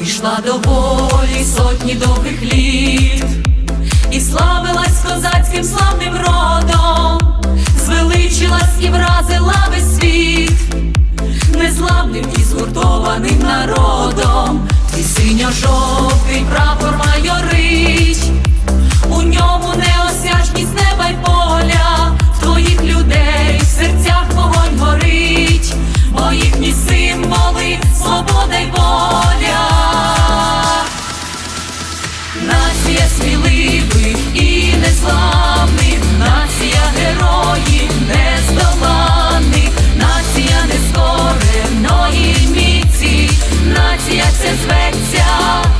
дійшла до волі сотні добрих літ, і славилась козацьким славним родом, звеличилась і вразила весь світ, незламним і згуртованим народом, і синьо-жовтий прапор майорить, Як це зветься.